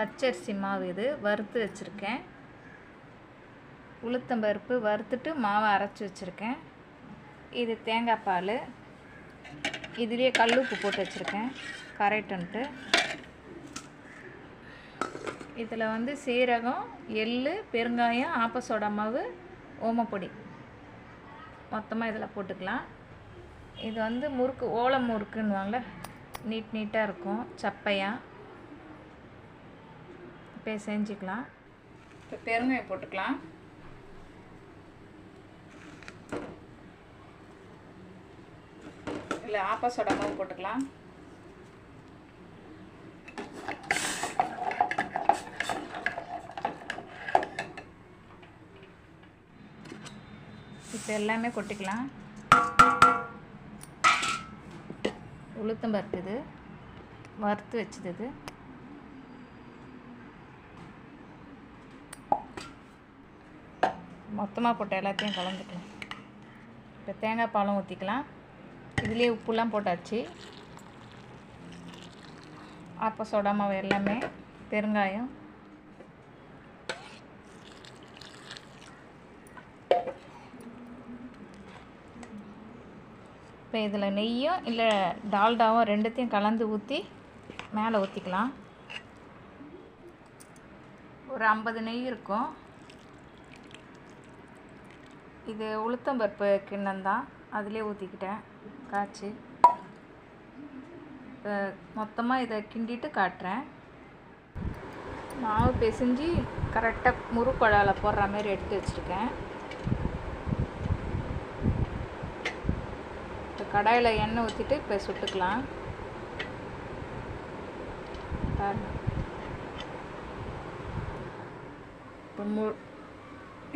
பச்சரிசி மாவு இது வறுத்து வச்சுருக்கேன். உளுத்தம்பருப்பு வறுத்துட்டு மாவை அரைச்சி வச்சுருக்கேன். இது தேங்காய் பால். இதுலேயே கல்லுப்பு போட்டு வச்சுருக்கேன். கரைட்டுன்ட்டு. இதில் வந்து சீரகம் எள் பெருங்காயம் ஆப்பசோடா மாவு ஓமப்பொடி மொத்தமாக இதில் போட்டுக்கலாம். இது வந்து முறுக்கு ஓலை முறுக்குன்னுவாங்கள்ல நீட் நீட்டாக இருக்கும். சப்பையாக இப்போ செஞ்சுக்கலாம். இப்போ பெருங்காயம் போட்டுக்கலாம். இல்லை ஆப்பசோடா மாவு போட்டுக்கலாம். இப்போ எல்லாமே கொட்டிக்கலாம். உளுத்தம் பருப்பு இது. வறுத்து வச்சது இது. மொத்தமாக போட்ட எல்லாத்தையும் கலந்துக்கலாம். இப்போ தேங்காய் பாலும் ஊற்றிக்கலாம் இதுலேயே உப்புலாம் போட்டாச்சு. ஆப்ப சோடா மாவு எல்லாமே பெருங்காயம். இப்போ இதில் நெய்யும் இல்லை டால்டாவும் ரெண்டுத்தையும் கலந்து ஊற்றி மேலே ஊற்றிக்கலாம் ஒரு ஐம்பது நெய் இருக்கும். இது உளுத்தம்பருப்பு கிண்ணம் தான். அதிலே ஊற்றிக்கிட்டேன் காய்ச்சி. மொத்தமாக இதை கிண்டிட்டு காட்டுறேன். மாவு பிசைஞ்சு கரெக்டாக முறுக்குழால போடுற மாதிரி எடுத்து வச்சுருக்கேன். இப்போ கடாயில் எண்ணெய் ஊற்றிட்டு இப்போ சுட்டுக்கலாம். இப்போ மு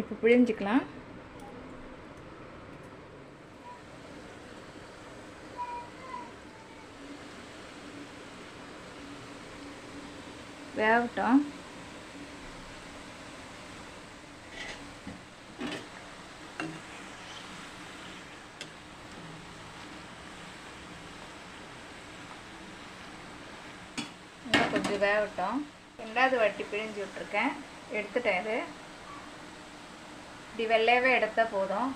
இப்போ பிழிஞ்சிக்கலாம். வேகட்டும். இன்னும் கொஞ்சம் வேகட்டும். ரெண்டாவது வாட்டி பிழிஞ்சு விட்ருக்கேன் எடுத்துட்டேன் இது. இப்படி வெள்ளையவே எடுத்தால் போதும்.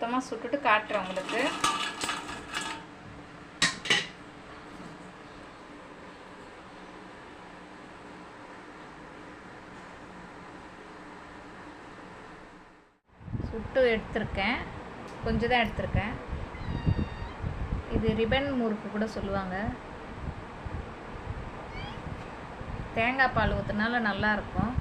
மொத்தமாக சுட்டுட்டு காட்டுறேன் உங்களுக்கு. சுட்டு எடுத்திருக்கேன். கொஞ்சம் தான் எடுத்திருக்கேன். இது ரிபன் முறுக்கு கூட சொல்லுவாங்க. தேங்காய் பால் ஊற்றுனால நல்லாயிருக்கும்